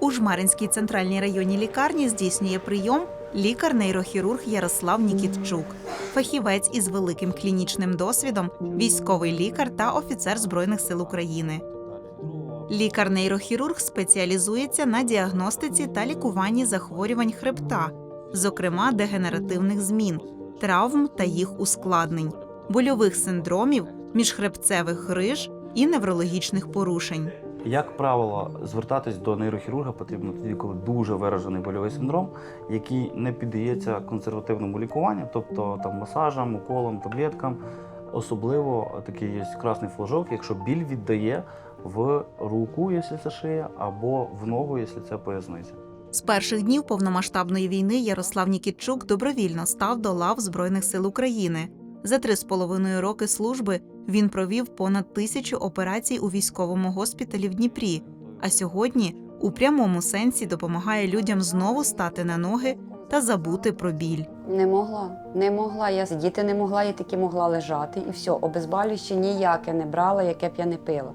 У Жмаринській центральній районній лікарні здійснює прийом лікар-нейрохірург Ярослав Нікітчук, фахівець із великим клінічним досвідом, військовий лікар та офіцер Збройних сил України. Лікар-нейрохірург спеціалізується на діагностиці та лікуванні захворювань хребта, зокрема дегенеративних змін, травм та їх ускладнень, больових синдромів, міжхребцевих гриж і неврологічних порушень. Як правило, звертатись до нейрохірурга потрібно тоді, коли дуже виражений больовий синдром, який не піддається консервативному лікуванню, тобто там масажам, уколам, таблеткам. Особливо такий є красний флажок, якщо біль віддає в руку, якщо це шия, або в ногу, якщо це поясниця. З перших днів повномасштабної війни Ярослав Нікітчук добровільно став до лав Збройних сил України. За три з половиною роки служби він провів понад тисячу операцій у військовому госпіталі в Дніпрі. А сьогодні у прямому сенсі допомагає людям знову стати на ноги та забути про біль. Не могла, не могла. Я сидіти не могла, я тільки могла лежати. І все, обезболюще ніяке не брала, яке б я не пила.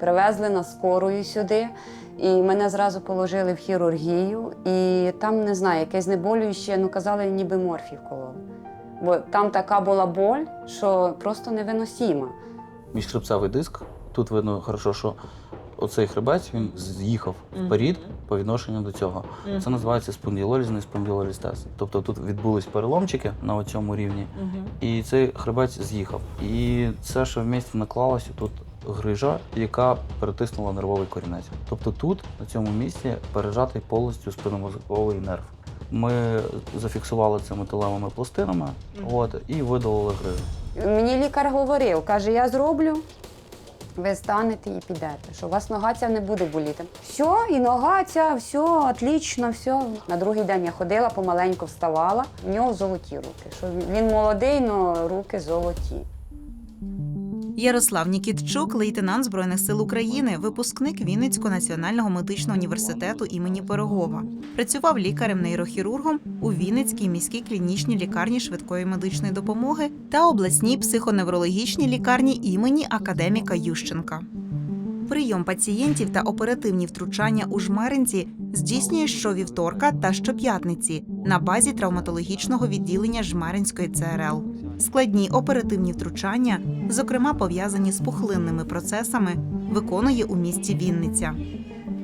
Привезли нас скорою сюди, і мене зразу положили в хірургію. І там не знаю, якесь знеболююче, ну казали, ніби морфій вкололи. Бо там така була боль, що просто невиносима. Міжхребцевий диск. Тут видно хорошо, що оцей хребець він з'їхав вперед по відношенню до цього. Це називається спонділолізний спонділолістез. Тобто тут відбулись переломчики на цьому рівні, і цей хребець з'їхав. І це, що в місті наклалося, тут грижа, яка перетиснула нервовий корінець. Тобто тут, на цьому місці, пережатий повністю спинномозковий нерв. Ми зафіксували це металевими пластинами от, і видалили грижу. Мені лікар говорив, каже, я зроблю, ви станете і підете, що у вас нога ця не буде боліти. Все, і нога ця, все, отлично, все. На другий день я ходила, помаленьку вставала. У нього золоті руки. Що він молодий, але руки золоті. Ярослав Нікітчук, лейтенант Збройних сил України, випускник Вінницького національного медичного університету імені Пирогова. Працював лікарем-нейрохірургом у Вінницькій міській клінічній лікарні швидкої медичної допомоги та обласній психоневрологічній лікарні імені академіка Ющенка. Прийом пацієнтів та оперативні втручання у жмеринці здійснює щовівторка та щоп'ятниці на базі травматологічного відділення Жмеринської ЦРЛ. Складні оперативні втручання, зокрема пов'язані з пухлинними процесами, виконує у місті Вінниця.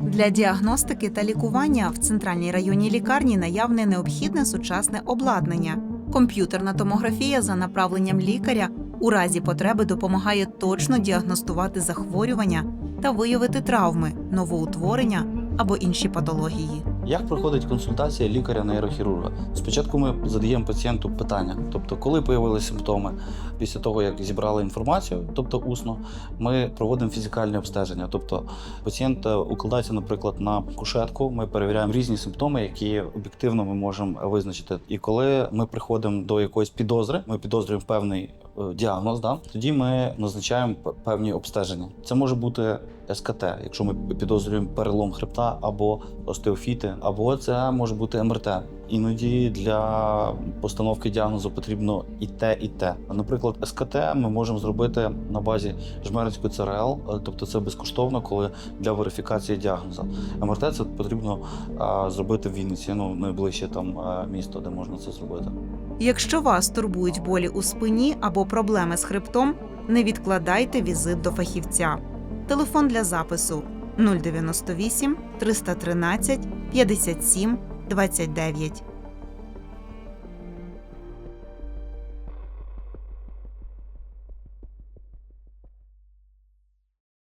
Для діагностики та лікування в центральній районній лікарні наявне необхідне сучасне обладнання. Комп'ютерна томографія за направленням лікаря у разі потреби допомагає точно діагностувати захворювання та виявити травми, новоутворення або інші патології. Як проходить консультація лікаря-нейрохірурга? Спочатку ми задаємо пацієнту питання, тобто, коли появилися симптоми, після того як зібрали інформацію, тобто усно, ми проводимо фізикальне обстеження. Тобто пацієнт е, укладається, наприклад, на кушетку. Ми перевіряємо різні симптоми, які об'єктивно ми можемо визначити. І коли ми приходимо до якоїсь підозри, ми підозрюємо певний е, діагноз, да? тоді ми назначаємо певні обстеження. Це може бути СКТ, якщо ми підозрюємо перелом хребта або остеофіти, або це може бути МРТ. Іноді для постановки діагнозу потрібно і те, і те. Наприклад, СКТ ми можемо зробити на базі Жмеринської ЦРЛ, е, тобто це безкоштовно, коли для верифікації діагнозу. МРТ це потрібно а, зробити в Вінниці, ну найближче там е, місто, де можна це зробити. Якщо вас турбують болі у спині або проблеми з хребтом, не відкладайте візит до фахівця. Телефон для запису 098 313 57 29.